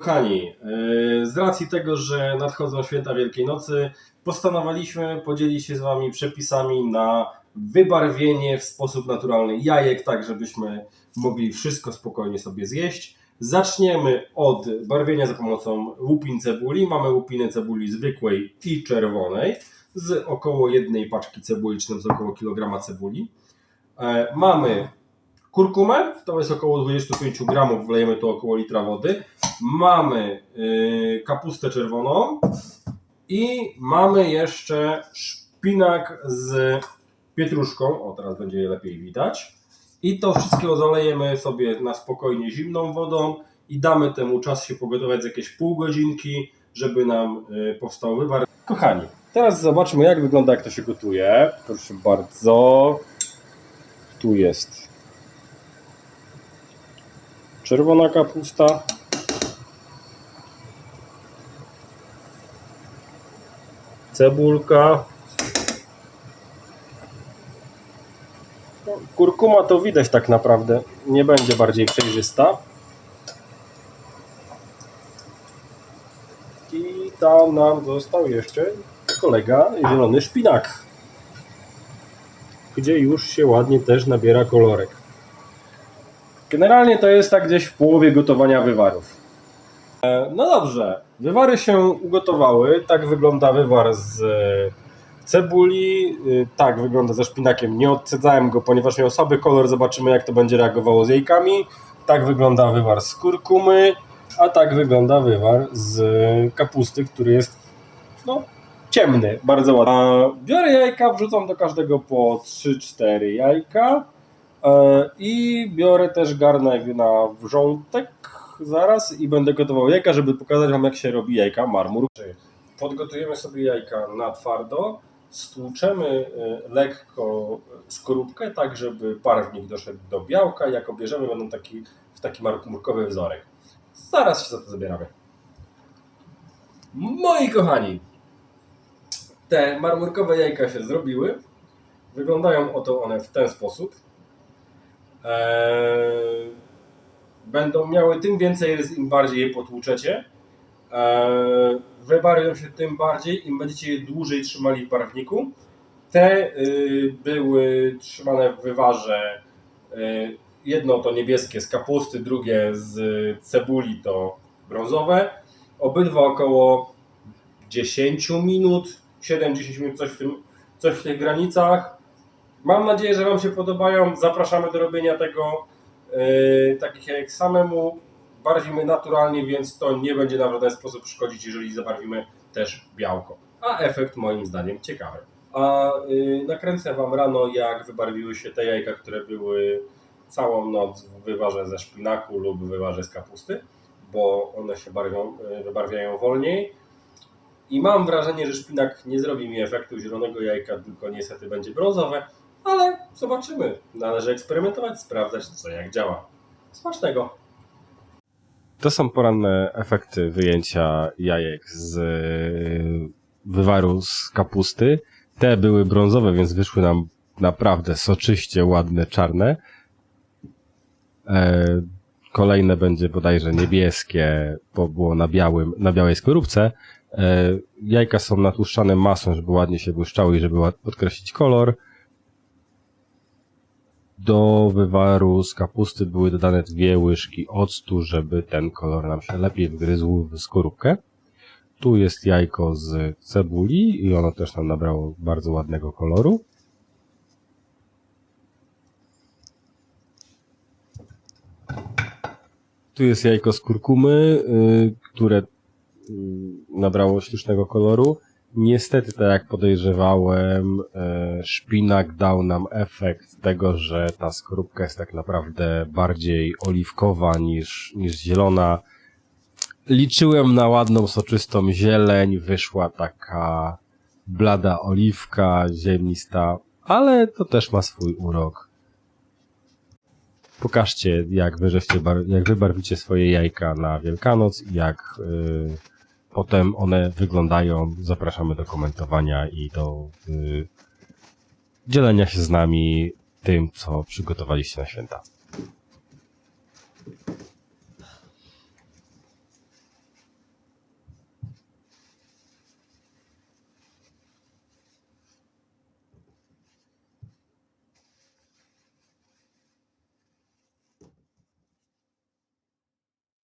Kochani, yy, z racji tego, że nadchodzą święta Wielkiej Nocy, postanowiliśmy podzielić się z Wami przepisami na wybarwienie w sposób naturalny jajek, tak żebyśmy mogli wszystko spokojnie sobie zjeść. Zaczniemy od barwienia za pomocą łupin cebuli. Mamy łupiny cebuli zwykłej i czerwonej z około jednej paczki cebuli, czy z około kilograma cebuli. E, mamy kurkumę, to jest około 25 gramów, wlejemy tu około litra wody. Mamy y, kapustę czerwoną i mamy jeszcze szpinak z pietruszką. O, teraz będzie je lepiej widać. I to wszystkiego zalejemy sobie na spokojnie zimną wodą i damy temu czas się pogotować z jakieś pół godzinki, żeby nam y, powstał wywar. Kochani, teraz zobaczmy jak wygląda jak to się gotuje. Proszę bardzo. Tu jest czerwona kapusta. Cebulka. No, Kurkuma to widać tak naprawdę. Nie będzie bardziej przejrzysta. I tam nam został jeszcze kolega zielony szpinak. Gdzie już się ładnie też nabiera kolorek. Generalnie to jest tak gdzieś w połowie gotowania wywarów. E, No dobrze, wywary się ugotowały. Tak wygląda wywar z e, cebuli, e, tak wygląda ze szpinakiem. Nie odcedzałem go, ponieważ miał słaby kolor. Zobaczymy, jak to będzie reagowało z jajkami. Tak wygląda wywar z kurkumy, a tak wygląda wywar z kapusty, który jest no, ciemny, bardzo ładny. Biorę jajka, wrzucam do każdego po 3-4 jajka. E, I biorę też garnek na wrzątek zaraz i będę gotował jajka, żeby pokazać Wam jak się robi jajka marmur. Podgotujemy sobie jajka na twardo, stłuczemy e, lekko skorupkę, tak żeby barwnik doszedł do białka. Jak obierzemy, będą taki, w taki marmurkowy wzorek. Zaraz się za to zabieramy. Moi kochani, te marmurkowe jajka się zrobiły. Wyglądają oto one w ten sposób. Eee, będą miały tym więcej im bardziej je potłuczecie. Eee, wybarwią się tym bardziej, im będziecie je dłużej trzymali w barwniku. Te y, były trzymane w wywarze. Y, jedno to niebieskie z kapusty, drugie z cebuli to brązowe. Obydwa około 10 minut, 7-10 minut, coś w, tym, coś w tych granicach. Mam nadzieję, że Wam się podobają. Zapraszamy do robienia tego yy, takich jak samemu, barwimy naturalnie, więc to nie będzie na żaden sposób szkodzić, jeżeli zabarwimy też białko. A efekt moim zdaniem ciekawy. A yy, nakręcę Wam rano, jak wybarwiły się te jajka, które były całą noc w wywarze ze szpinaku lub w wywarze z kapusty, bo one się barwią, yy, wybarwiają wolniej. I mam wrażenie, że szpinak nie zrobi mi efektu zielonego jajka, tylko niestety będzie brązowe, ale zobaczymy. Należy eksperymentować, sprawdzać co jak działa. Smacznego! To są poranne efekty wyjęcia jajek z y, wywaru z kapusty. Te były brązowe, więc wyszły nam naprawdę soczyście, ładne, czarne. E, Kolejne będzie bodajże niebieskie, bo było na, białym, na białej skorupce. E, Jajka są natłuszczane masą, żeby ładnie się błyszczały i żeby podkreślić kolor. Do wywaru z kapusty były dodane dwie łyżki octu, żeby ten kolor nam się lepiej wgryzł w skorupkę. Tu jest jajko z cebuli i ono też nam nabrało bardzo ładnego koloru. Tu jest jajko z kurkumy, y, które y, nabrało ślicznego koloru. Niestety, tak jak podejrzewałem, e, szpinak dał nam efekt tego, że ta skorupka jest tak naprawdę bardziej oliwkowa niż, niż zielona. Liczyłem na ładną, soczystą zieleń, wyszła taka blada oliwka, ziemnista, ale to też ma swój urok. Pokażcie, jak wy, jak wy barwicie swoje jajka na Wielkanoc i jak y, potem one wyglądają. Zapraszamy do komentowania i do y, dzielenia się z nami tym, co przygotowaliście na święta.